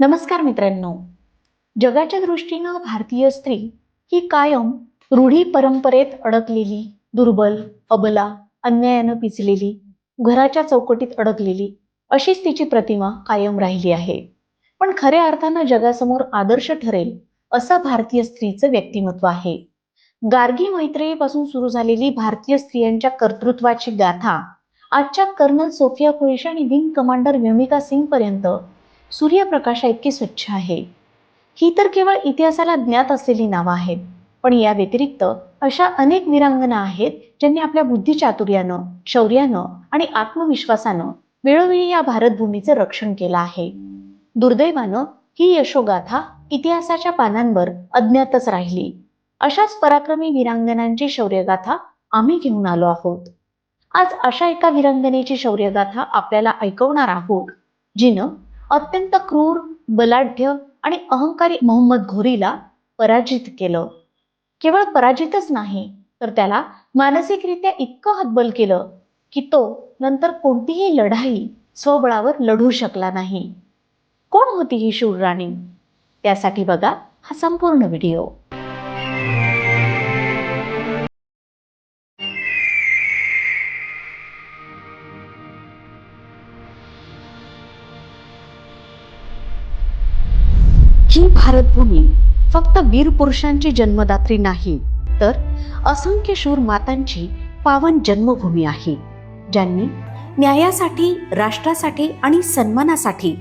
नमस्कार मित्रांनो. जगाच्या दृष्टीनं भारतीय स्त्री ही कायम रूढी परंपरेत अडकलेली दुर्बल अबला अन्यायानं पिचलेली घराच्या चौकटीत अडकलेली अशीच तिची प्रतिमा कायम राहिली आहे. पण खऱ्या अर्थानं जगासमोर आदर्श ठरेल असं भारतीय स्त्रीचं व्यक्तिमत्व आहे. गार्गी मैत्रेयीपासून सुरू झालेली भारतीय स्त्रियांच्या कर्तृत्वाची गाथा आजच्या कर्नल सोफिया कुरेशी आणि विंग कमांडर व्यमिका सिंग पर्यंत सूर्यप्रकाशा इतकी स्वच्छ आहे. ही तर केवळ इतिहासाला ज्ञात असलेली नावं आहेत पण या व्यतिरिक्त अशा अनेक वीरांगना आहेत ज्यांनी आपल्या बुद्धिचातुर्यानं शौर्यानं आणि आत्मविश्वासानं वेळोवेळी या भारतभूमीचं रक्षण केलं आहे. दुर्दैवानं ही यशोगाथा इतिहासाच्या पानांवर अज्ञातच राहिली. अशाच पराक्रमी वीरांगनांची शौर्यगाथा आम्ही घेऊन आलो आहोत. आज अशा एका वीरांगनेची शौर्यगाथा आपल्याला ऐकवणार आहोत जिनं अत्यंत क्रूर बलाढ्य आणि अहंकारी मोहम्मद घोरीला पराजित केलं. केवळ पराजितच नाही तर त्याला मानसिकरित्या इतकं हतबल केलं की तो नंतर कोणतीही लढाई स्वबळावर लढू शकला नाही. कोण होती ही शूर राणी? त्यासाठी बघा हा संपूर्ण व्हिडिओ. ही भारतभूमी फक्त वीर पुरुषांची जन्मदात्री नाही तर असंख्य शूर मातांची पावन जन्मभूमी आहे ज्यांनी न्यायासाठी राष्ट्रासाठी आणि सन्मानासाठी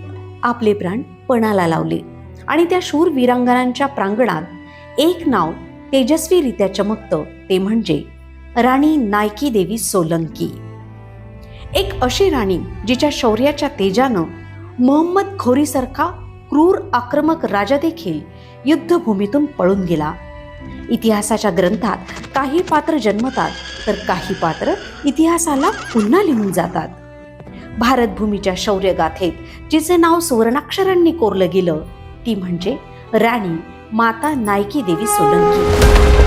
आपले प्राण पणाला लावले. आणि त्या शूर वीरांगणांच्या प्रांगणात एक नाव तेजस्वीरित्या चमकतं ते म्हणजे राणी नायकी देवी सोलंकी. एक अशी राणी जिच्या शौर्याच्या तेजानं मोहम्मद खोरीसारखा क्रूर आक्रमक राजा देखील युद्धभूमीतून पळून गेला. इतिहासाच्या ग्रंथात काही पात्र जन्मतात तर काही पात्र इतिहासाला पुन्हा लिहून जातात. भारतभूमीच्या शौर्यगाथेत जिचे नाव सुवर्णाक्षरांनी कोरलं गेलं ती म्हणजे राणी माता नायकी देवी सोलंकी.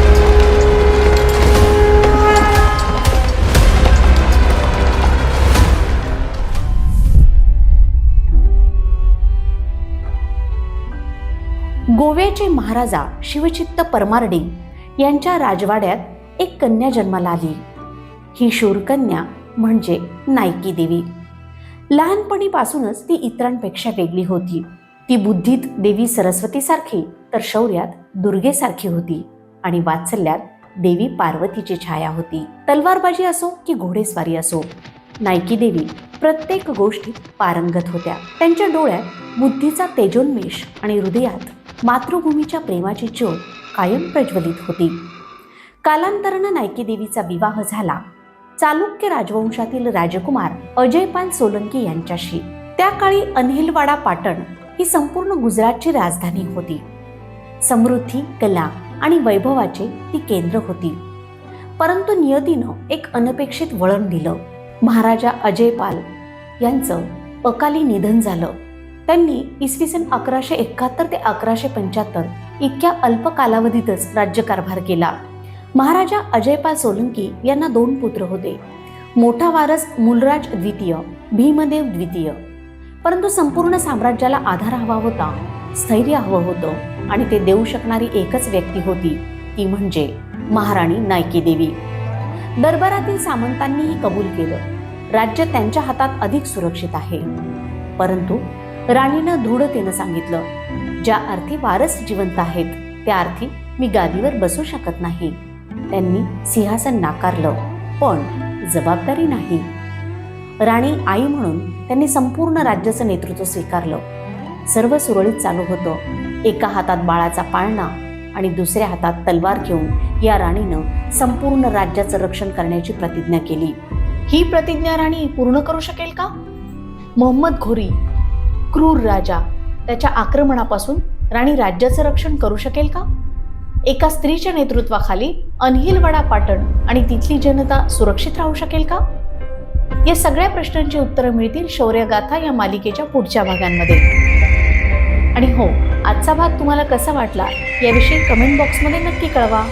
गोव्याचे महाराजा शिवचित्त परमार्डी यांच्या राजवाड्यात एक कन्या जन्माला आली. ही शूरकन्या म्हणजे नायकी देवी. लहानपणीपासूनच ती इतरांपेक्षा वेगळी होती. ती बुद्धीत देवी सरस्वतीसारखी तर शौर्यात दुर्गेसारखी होती आणि वात्सल्यात देवी पार्वतीची छाया होती. तलवारबाजी असो की घोडेस्वारी असो नायकी देवी प्रत्येक गोष्टीत पारंगत होत्या. त्यांच्या डोळ्यात बुद्धीचा तेजोन्मेष आणि हृदयात मातृभूमीच्या प्रेमाची ज्योत कायम प्रज्वलित होती. कालांतरानं नायकी देवीचा विवाह झाला. चालुक्य राजवंशातील राजकुमार अजयपाल सोलंकी यांच्याशी. त्या काळी अनहिलवाडा पाटण ही संपूर्ण गुजरातची राजधानी होती. समृद्धी कला आणि वैभवाचे ती केंद्र होती. परंतु नियतीनं एक अनपेक्षित वळण दिलं. महाराजा अजयपाल यांचं अकाली निधन झालं. त्यांनी इसवी सन अकराशे एकाहत्तर ते अकराशे पंच्याहत्तर इतक्या अल्प कालावधीतच राज्यकारभार केला. महाराजा अजयपाल सोलंकी यांना दोन पुत्र होते. मोठा वारस मूलराज द्वितीय भीमदेव द्वितीय. परंतु संपूर्ण साम्राज्याला आधार हवा होता स्थैर्य हवं होतं आणि ते देऊ शकणारी एकच व्यक्ती होती ती म्हणजे महाराणी नायकी देवी दरबारातील सामंतांनीही कबूल केलं. राज्य त्यांच्या हातात अधिक सुरक्षित आहे. परंतु राणीनं दृढतेनं सांगितलं ज्या अर्थी वारस जिवंत आहेत त्या अर्थी मी गादीवर बसू शकत नाही. त्यांनी सिंहासन नाकारलं पण जबाबदारी नाही. राणी आई म्हणून त्यांनी संपूर्ण राज्याचं नेतृत्व स्वीकारलं. सर्व सुरळीत चालू होतं. एका हातात बाळाचा पाळणा आणि दुसऱ्या हातात तलवार घेऊन या राणीनं संपूर्ण राज्याचं रक्षण करण्याची प्रतिज्ञा केली. ही प्रतिज्ञा राणी पूर्ण करू शकेल का? मोहम्मद घोरी क्रूर राजा त्याच्या आक्रमणापासून राणी राज्याचं रक्षण करू शकेल का? एका स्त्रीच्या नेतृत्वाखाली अनहिलवाडा पाटण आणि तिथली जनता सुरक्षित राहू शकेल का? या सगळ्या प्रश्नांची उत्तरं मिळतील शौर्यगाथा या मालिकेच्या पुढच्या भागांमध्ये. आणि हो आजचा भाग तुम्हाला कसा वाटला याविषयी कमेंट बॉक्समध्ये नक्की कळवा.